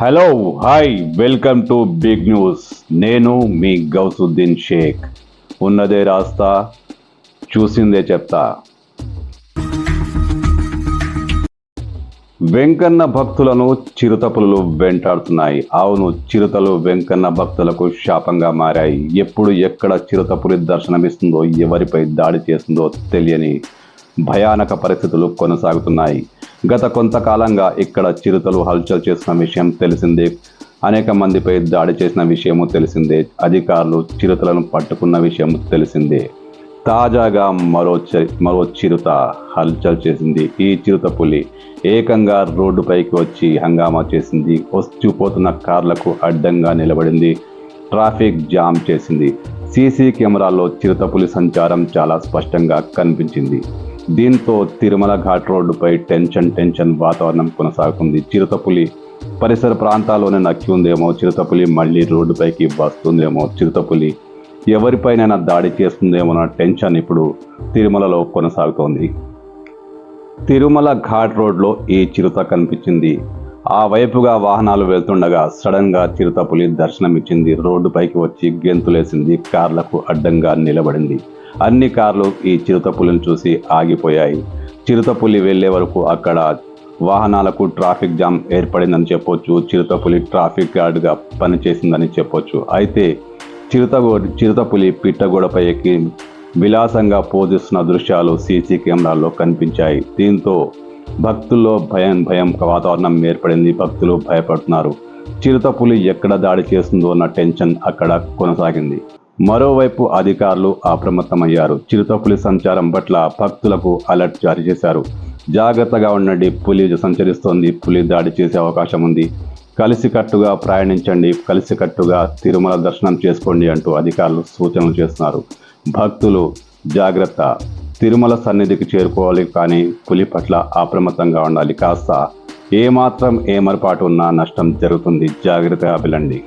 Hello hi welcome to big news నేను మీ గౌసుద్దీన్ షేక్. ఉన్నదే రాస్తా చూసిందే చెప్తా. వెంకన్న భక్తులను చిరుతపులు వెంటాడుతున్నాయి. అవును చిరుతలు వెంకన్న భక్తులకు శాపంగా మారాయి. ఎప్పుడు ఎక్కడ చిరుతపులి దర్శనమిస్తుందో ఎవరిపై దాడి చేస్తుందో తెలియని భయానక పరిస్థితులు కొనసాగుతున్నాయి. గత కొంతకాలంగా ఇక్కడ చిరుతలు హల్చల్ చేసిన విషయం తెలిసిందే. అనేక మందిపై దాడి చేసిన విషయము తెలిసిందే. అధికారులు చిరుతలను పట్టుకున్న విషయం తెలిసిందే. తాజాగా మరో చి- మరో చిరుత హల్చల్ చేసింది. ఈ చిరుత పులి ఏకంగా రోడ్డుపైకి వచ్చి హంగామా చేసింది. వస్తుపోతున్న కార్లకు అడ్డంగా నిలబడింది. ట్రాఫిక్ జామ్ చేసింది. సీసీ కెమెరాల్లో చిరుతపులి సంచారం చాలా స్పష్టంగా కనిపించింది. దీంతో తిరుమల ఘాట్ రోడ్డుపై టెన్షన్ టెన్షన్ వాతావరణం కొనసాగుతుంది. చిరుతపులి పరిసర ప్రాంతాల్లోనే నక్కి ఉందేమో చిరుతపులి మళ్ళీ రోడ్డుపైకి వస్తుందేమో చిరుతపులి. ఎవరిపైనైనా దాడి చేస్తుందేమో అన్న టెన్షన్ ఇప్పుడు తిరుమలలో కొనసాగుతోంది. తిరుమల ఘాట్ రోడ్లో ఈ చిరుత కనిపించింది. ఆ వైపుగా వాహనాలు వెళ్తుండగా సడన్గా చిరుతపులి దర్శనమిచ్చింది. రోడ్డుపైకి వచ్చి గెంతులేసింది. కార్లకు అడ్డంగా నిలబడింది. అన్ని కార్లు ఈ చిరుతపులిని చూసి ఆగిపోయాయి. చిరుతపులి వెళ్ళే వరకు అక్కడ వాహనాలకు ట్రాఫిక్ జామ్ ఏర్పడిందని చెప్పొచ్చు. చిరుతపులి ట్రాఫిక్ గార్డ్గా పనిచేసిందని చెప్పొచ్చు. అయితే చిరుతగో చిరుతపులి పిట్టగోడపై ఎక్కి విలాసంగా పోజిస్తున్న దృశ్యాలు సీసీ కెమెరాల్లో కనిపించాయి. దీంతో భక్తుల్లో భయం భయం వాతావరణం ఏర్పడింది. భక్తులు భయపడుతున్నారు. చిరుతపులి ఎక్కడ దాడి చేస్తుందో అన్న టెన్షన్ అక్కడ కొనసాగింది. మరోవైపు అధికారులు అప్రమత్తమయ్యారు. చిరుతపులి సంచారం పట్ల భక్తులకు అలర్ట్ జారీ చేశారు. జాగ్రత్తగా ఉండండి. పులి సంచరిస్తోంది. పులి దాడి చేసే అవకాశం ఉంది. కలిసికట్టుగా ప్రయాణించండి. కలిసికట్టుగా తిరుమల దర్శనం చేసుకోండి అంటూ అధికారులు సూచనలు చేస్తున్నారు. భక్తులు జాగ్రత్త. తిరుమల సన్నిధికి చేరుకోవాలి కానీ పులి పట్ల అప్రమత్తంగా ఉండాలి. కాస్త ఏమాత్రం ఏమరపాటు ఉన్నా నష్టం జరుగుతుంది. జాగ్రత్తగా వెళ్ళండి.